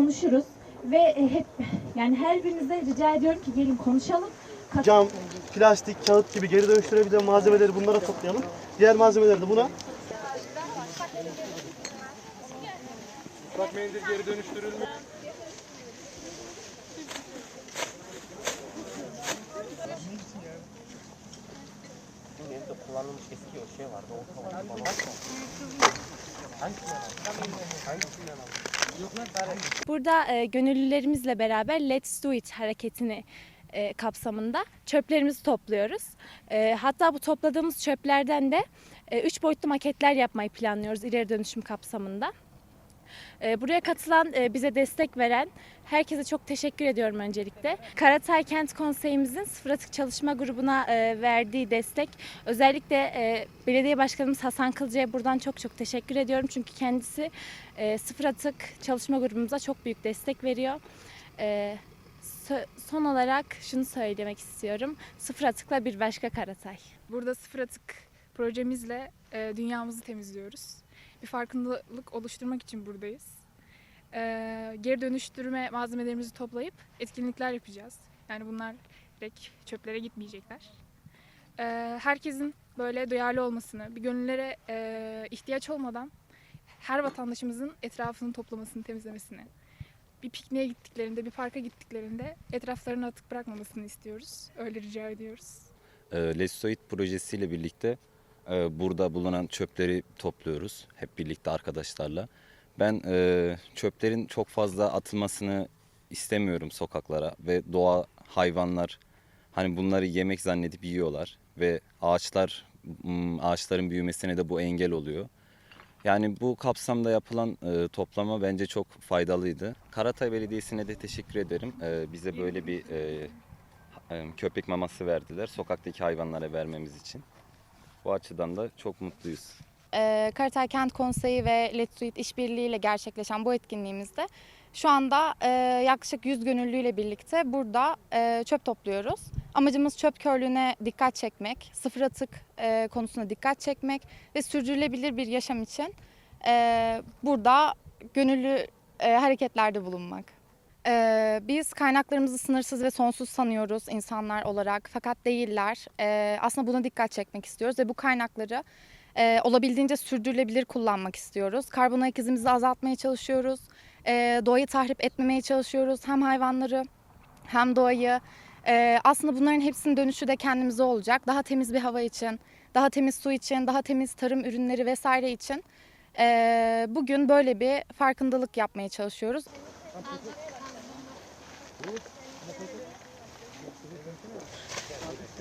konuşuruz ve e, hep yani her birinizden rica ediyorum ki gelin konuşalım. Kat- Cam, plastik, kağıt gibi geri dönüştürebilen malzemeleri bunlara toplayalım. Diğer malzemeleri de buna. Bak mendil geri dönüştürülmüş. Evde kullanılmış eski o şey vardı. O falan. Hangisinden aldın? Hangisinden aldın? Burada e, gönüllülerimizle beraber Let's Do It hareketini e, kapsamında çöplerimizi topluyoruz. E, hatta bu topladığımız çöplerden de e, üç boyutlu maketler yapmayı planlıyoruz ileri dönüşüm kapsamında. E, buraya katılan, e, bize destek veren herkese çok teşekkür ediyorum öncelikle. Karatay Kent Konseyimizin Sıfır Atık Çalışma Grubu'na e, verdiği destek, özellikle e, belediye başkanımız Hasan Kılcı'ya buradan çok çok teşekkür ediyorum. Çünkü kendisi Sıfır Atık Çalışma Grubumuza çok büyük destek veriyor. Son olarak şunu söylemek istiyorum. Sıfır Atık'la bir başka Karatay. Burada sıfır atık projemizle dünyamızı temizliyoruz. Bir farkındalık oluşturmak için buradayız. E, geri dönüştürme malzemelerimizi toplayıp etkinlikler yapacağız. Yani bunlar direkt çöplere gitmeyecekler. E, herkesin böyle duyarlı olmasını, bir gönüllere e, ihtiyaç olmadan her vatandaşımızın etrafını toplamasını, temizlemesini, bir pikniğe gittiklerinde, bir parka gittiklerinde etraflarını atık bırakmamasını istiyoruz. Öyle rica ediyoruz. E, Lesoid projesiyle birlikte e, burada bulunan çöpleri topluyoruz hep birlikte arkadaşlarla. Ben e, çöplerin çok fazla atılmasını istemiyorum sokaklara ve doğa hayvanlar hani bunları yemek zannedip yiyorlar ve ağaçlar m, ağaçların büyümesine de bu engel oluyor. Yani bu kapsamda yapılan e, toplama bence çok faydalıydı. Karatay Belediyesi'ne de teşekkür ederim. E, bize böyle bir e, e, köpek maması verdiler sokaktaki hayvanlara vermemiz için. Bu açıdan da çok mutluyuz. e, Karatay Kent Konseyi ve Let's Do It işbirliğiyle gerçekleşen bu etkinliğimizde şu anda e, yaklaşık 100 gönüllüyle birlikte burada e, çöp topluyoruz. Amacımız çöp körlüğüne dikkat çekmek, sıfır atık e, konusuna dikkat çekmek ve sürdürülebilir bir yaşam için e, burada gönüllü e, hareketlerde bulunmak. E, biz kaynaklarımızı sınırsız ve sonsuz sanıyoruz insanlar olarak fakat değiller. E, aslında buna dikkat çekmek istiyoruz ve bu kaynakları e, olabildiğince sürdürülebilir kullanmak istiyoruz. Karbon ayak izimizi azaltmaya çalışıyoruz. E, doğayı tahrip etmemeye çalışıyoruz. Hem hayvanları hem doğayı. E, aslında bunların hepsinin dönüşü de kendimize olacak. Daha temiz bir hava için, daha temiz su için, daha temiz tarım ürünleri vesaire için. E, bugün böyle bir farkındalık yapmaya çalışıyoruz. Thank you.